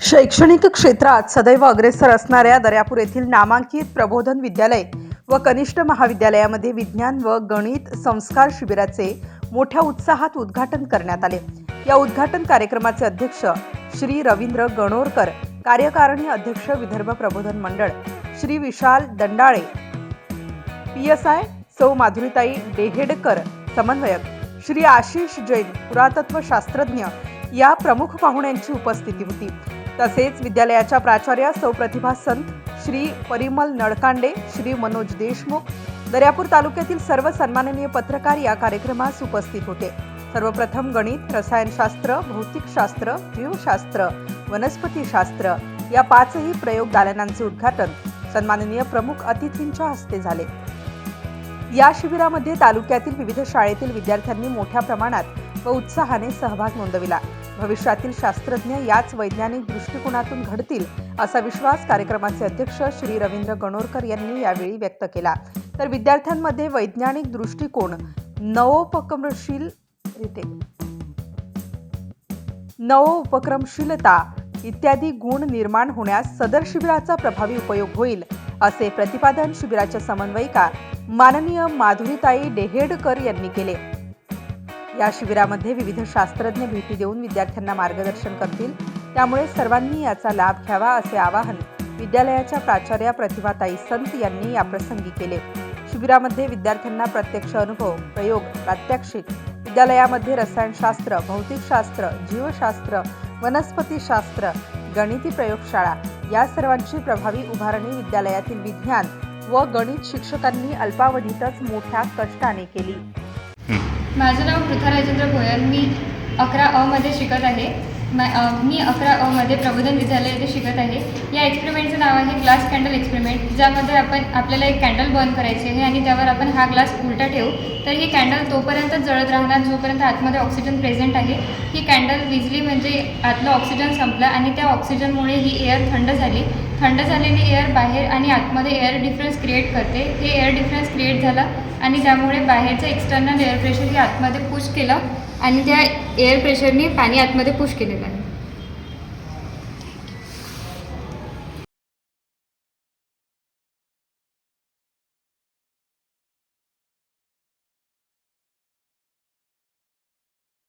शैक्षणिक क्षेत्रात सदैव अग्रेसर असणाऱ्या दर्यापूर येथील नामांकित प्रबोधन विद्यालय व कनिष्ठ महाविद्यालयामध्ये विज्ञान व गणित संस्कार शिबिराचे मोठ्या उत्साहात उद्घाटन करण्यात आले. या उद्घाटन कार्यक्रमाचे अध्यक्ष श्री रवींद्र गणोरकर कार्यकारिणी अध्यक्ष Vidarbha Prabodhan Mandal Shri Vishal Dandale P S I सौ माधुरीताई डेहेडकर समन्वयक श्री आशिष जैन पुरातत्व शास्त्रज्ञ या प्रमुख पाहुण्यांची उपस्थिती होती. तसेच विद्यालयाच्या प्राचार्या सौ प्रतिभा संत श्री परिमल नळकांडे श्री मनोज देशमुख दर्यापूर तालुक्यातील सर्व सन्माननीय पत्रकार या कार्यक्रमास उपस्थित होते. सर्वप्रथम गणित रसायनशास्त्र भौतिकशास्त्र जीवशास्त्र वनस्पतीशास्त्र या पाचही प्रयोग दालनांचे उद्घाटन सन्माननीय प्रमुख अतिथींच्या हस्ते झाले. या शिबिरामध्ये तालुक्यातील विविध शाळेतील विद्यार्थ्यांनी मोठ्या प्रमाणात व उत्साहाने सहभाग नोंदविला. भविष्यातील शास्त्रज्ञ याच वैज्ञानिक दृष्टिकोनातून घडतील असा विश्वास कार्यक्रमाचे अध्यक्ष श्री रवींद्र गणोरकर यांनी यावेळी व्यक्त केला. तर विद्यार्थ्यांमध्ये वैज्ञानिक दृष्टिकोन नवोपक्रमशील नवोपक्रमशीलता इत्यादी गुण निर्माण होण्यास सदर शिबिराचा प्रभावी उपयोग होईल असे प्रतिपादन शिबिराच्या समन्वयिका माननीय माधुरीताई डेहेडकर यांनी केले. या शिबिरामध्ये विविध शास्त्रज्ञ भेटी देऊन विद्यार्थ्यांना मार्गदर्शन करतील. त्यामुळे सर्वांनी याचा लाभ घ्यावा असे आवाहन विद्यालयाच्या प्राचार्या प्रतिभाताई संत यांनी याप्रसंगी केले. शिबिरामध्ये विद्यार्थ्यांना प्रत्यक्ष अनुभव प्रयोग प्रात्यक्षिक विद्यालयामध्ये रसायनशास्त्र भौतिकशास्त्र जीवशास्त्र वनस्पतीशास्त्र गणिती प्रयोगशाळा या सर्वांची प्रभावी उभारणी विद्यालयातील विज्ञान व गणित शिक्षकांनी अल्पावधीतच मोठ्या कष्टाने केली. माझं नाव पृथा राजेंद्र भोयर मी अकरा अमध्ये शिकत आहे. मा मी अकरा अमध्ये प्रबोधन विद्यालय येथे शिकत आहे. या एक्सपेरिमेंटचं नाव आहे ग्लास कॅन्डल एक्सपेरिमेंट ज्यामध्ये आपण आपल्याला एक कॅन्डल बर्न करायची आहे आणि त्यावर आपण हा ग्लास उलटा ठेवू. तर ही कॅन्डल तोपर्यंत जळत राहणार जोपर्यंत आतमध्ये ऑक्सिजन प्रेझेंट आहे. ही कॅन्डल विजली म्हणजे आतलं ऑक्सिजन संपलं आणि त्या ऑक्सिजनमुळे ही एअर थंड झाली. थंड झालेली एअर बाहेर आणि आतमध्ये एअर डिफरन्स क्रिएट करते. हे एअर डिफरन्स क्रिएट झाला आणि त्यामुळे बाहेरचं एक्सटर्नल एअर प्रेशर हे आतमध्ये पुश केलं आणि त्या एअर प्रेशरने पाणी आतमध्ये पुश केलेलं आहे.